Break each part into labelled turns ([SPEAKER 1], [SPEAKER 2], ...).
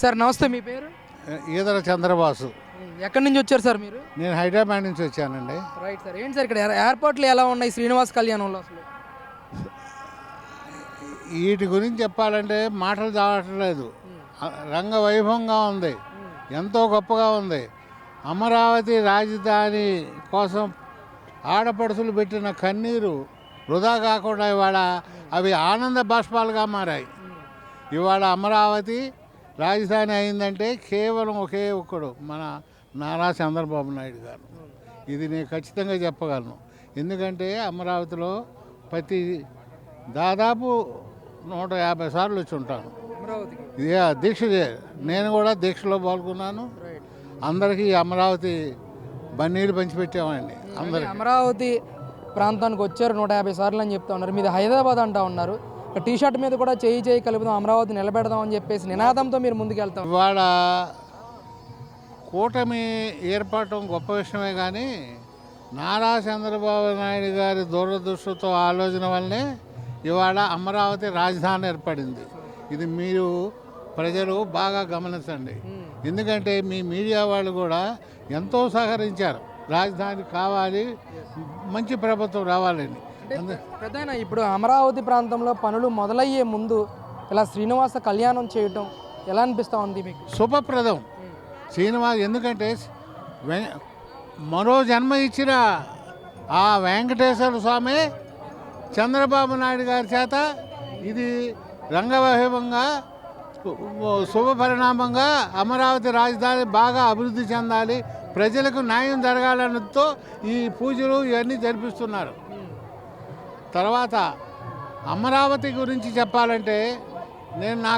[SPEAKER 1] Sir నమస్తే మీ పేరు?
[SPEAKER 2] ఈదర చంద్రబాసు.
[SPEAKER 1] ఎక్కడి నుంచి వచ్చారు సార్ మీరు?
[SPEAKER 2] నేను హైదరాబాద్ నుంచి వచ్చానండి.
[SPEAKER 1] రైట్ సార్ ఏంటి సార్ ఇక్కడ ఎయిర్- ఎయిర్పోర్ట్లు ఎలా ఉన్నాయి శ్రీనివాస్ కళ్యాణంలో అసలు?
[SPEAKER 2] వీటి గురించి చెప్పాలంటే మాటలు చావట్లేదు రంగ వైభవంగా ఉంది. ఎంతో గొప్పగా ఉంది. అమరావతి రాజధాని కోసం ఆడపడుచులు పెట్టిన కన్నీరు వృధా కాకుండా ఇవాళ అవి ఆనంద బాష్పాలుగా మారాయి. ఇవాళ అమరావతి రాజధాని అయిందంటే కేవలం ఒకే ఒక్కడు మన నారా చంద్రబాబు నాయుడు గారు. ఇది నేను ఖచ్చితంగా చెప్పగలను. ఎందుకంటే అమరావతిలో ప్రతి దాదాపు నూట యాభై సార్లు వచ్చి ఉంటాను. దీక్ష నేను కూడా దీక్షలో పాల్గొన్నాను. అందరికీ అమరావతి బన్నీరు పంచిపెట్టామండి అందరికి.
[SPEAKER 1] అమరావతి ప్రాంతానికి వచ్చారు నూట యాభై సార్లు అని చెప్తా ఉన్నారు. మీది హైదరాబాద్ అంటా ఉన్నారు. టీ షర్ట్ మీద కూడా చేయి చేయి కలుపుదాం అమరావతి నిలబెడదాం అని చెప్పేసి నినాదంతో మీరు ముందుకు వెళ్తాం
[SPEAKER 2] ఇవాళ కూటమి ఏర్పడటం గొప్ప విషయమే కానీ నారా చంద్రబాబు నాయుడు గారి దూరదృష్టితో ఆలోచన వల్లనే ఇవాళ అమరావతి రాజధాని ఏర్పడింది. ఇది మీరు ప్రజలు బాగా గమనించండి. ఎందుకంటే మీ మీడియా వాళ్ళు కూడా ఎంతో సహకరించారు. రాజధాని కావాలి మంచి ప్రభుత్వం రావాలని.
[SPEAKER 1] పెద్ద ఇప్పుడు అమరావతి ప్రాంతంలో పనులు మొదలయ్యే ముందు ఇలా శ్రీనివాస కళ్యాణం చేయటం ఎలా అనిపిస్తా ఉంది మీకు?
[SPEAKER 2] శుభప్రదం. శ్రీనివాస్ ఎందుకంటే మరో జన్మ ఇచ్చిన ఆ వెంకటేశ్వర స్వామి చంద్రబాబు నాయుడు గారి చేత. ఇది రంగవైభవంగా శుభ పరిణామంగా అమరావతి రాజధాని బాగా అభివృద్ధి చెందాలి. ప్రజలకు న్యాయం జరగాలన్నతో ఈ పూజలు ఇవన్నీ జరిపిస్తున్నారు. తర్వాత అమరావతి గురించి చెప్పాలంటే నేను నా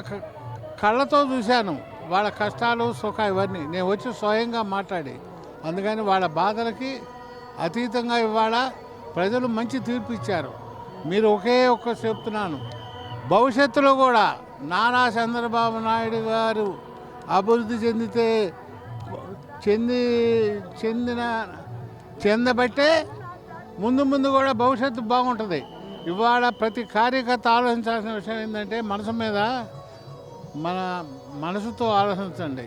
[SPEAKER 2] కళ్ళతో చూశాను. వాళ్ళ కష్టాలు సుఖ ఇవన్నీ. నేను వచ్చి స్వయంగా మాట్లాడి అందుకని వాళ్ళ బాధలకి అతీతంగా ఇవాళ ప్రజలు మంచి తీర్పు ఇచ్చారు. మీరు ఒకే ఒక్క చెప్తున్నాను. భవిష్యత్తులో కూడా నారా చంద్రబాబు నాయుడు గారు అభివృద్ధి చెందితే చెంది చెందిన చెందబట్టే ముందు ముందు కూడా భవిష్యత్తు బాగుంటుంది. ఇవాళ ప్రతి కార్యకర్త ఆలోచించాల్సిన విషయం ఏంటంటే మనసు మీద మన మనసుతో ఆలోచించండి.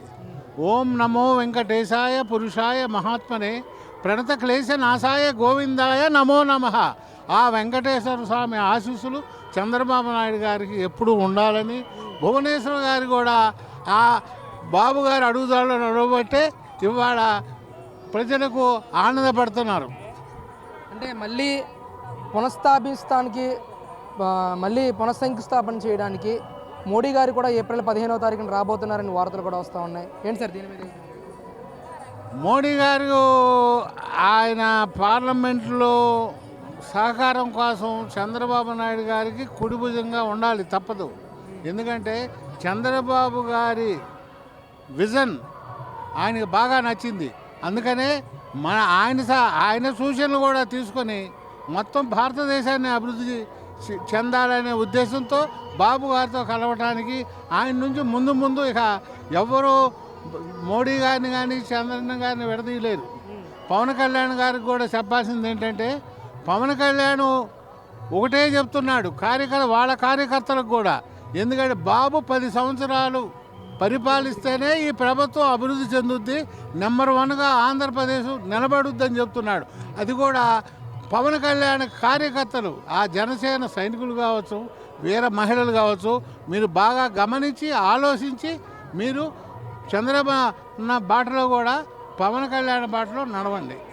[SPEAKER 2] ఓం నమో వెంకటేశాయ పురుషాయ మహాత్మనే ప్రణత క్లేశ నాశాయ గోవిందాయ నమో నమ. ఆ వెంకటేశ్వర స్వామి ఆశీస్సులు చంద్రబాబు నాయుడు గారికి ఎప్పుడూ ఉండాలని భువనేశ్వర గారు కూడా ఆ బాబు గారు అడుగుదాళ్ళు నడవబట్టే ఇవాళ ప్రజలకు ఆనందపడుతున్నారు.
[SPEAKER 1] అంటే మళ్ళీ పునఃస్థాపిస్తానికి మళ్ళీ పునఃశంకుస్థాపన చేయడానికి మోడీ గారు కూడా ఏప్రిల్ పదిహేనవ తారీఖున రాబోతున్నారని వార్తలు కూడా వస్తూ ఉన్నాయి. ఏంటి సార్ దీని మీద
[SPEAKER 2] మోడీ గారు ఆయన పార్లమెంట్లో సహకారం కోసం చంద్రబాబు నాయుడు గారికి కుడిభుజంగా ఉండాలి తప్పదు. ఎందుకంటే చంద్రబాబు గారి విజన్ ఆయనకు బాగా నచ్చింది. అందుకనే మన ఆయన స- ఆయన సూచనలు కూడా తీసుకొని మొత్తం భారతదేశాన్ని అభివృద్ధి చె- చెందాలనే ఉద్దేశంతో బాబు గారితో కలవటానికి ఆయన నుంచి ముందు ముందు ఇక ఎవరు మోడీ గారిని కానీ చంద్రన్న గారిని విడదీయలేరు. పవన్ కళ్యాణ్ గారికి కూడా చెప్పాల్సింది ఏంటంటే పవన్ కళ్యాణ్ ఒకటే చెప్తున్నాడు కార్యకర్త వాళ్ళ కార్యకర్తలకు కూడా. ఎందుకంటే బాబు పది సంవత్సరాలు పరిపాలిస్తేనే ఈ ప్రభుత్వం అభివృద్ధి చెందుద్ది. నెంబర్ వన్గా ఆంధ్రప్రదేశ్ నిలబడుద్దని చెప్తున్నాడు. అది కూడా పవన్ కళ్యాణ్ కార్యకర్తలు ఆ జనసేన సైనికులు కావచ్చు వీర మహిళలు కావచ్చు మీరు బాగా గమనించి ఆలోచించి మీరు చంద్రబాబు బాటలో కూడా పవన్ కళ్యాణ్ బాటలో నడవండి.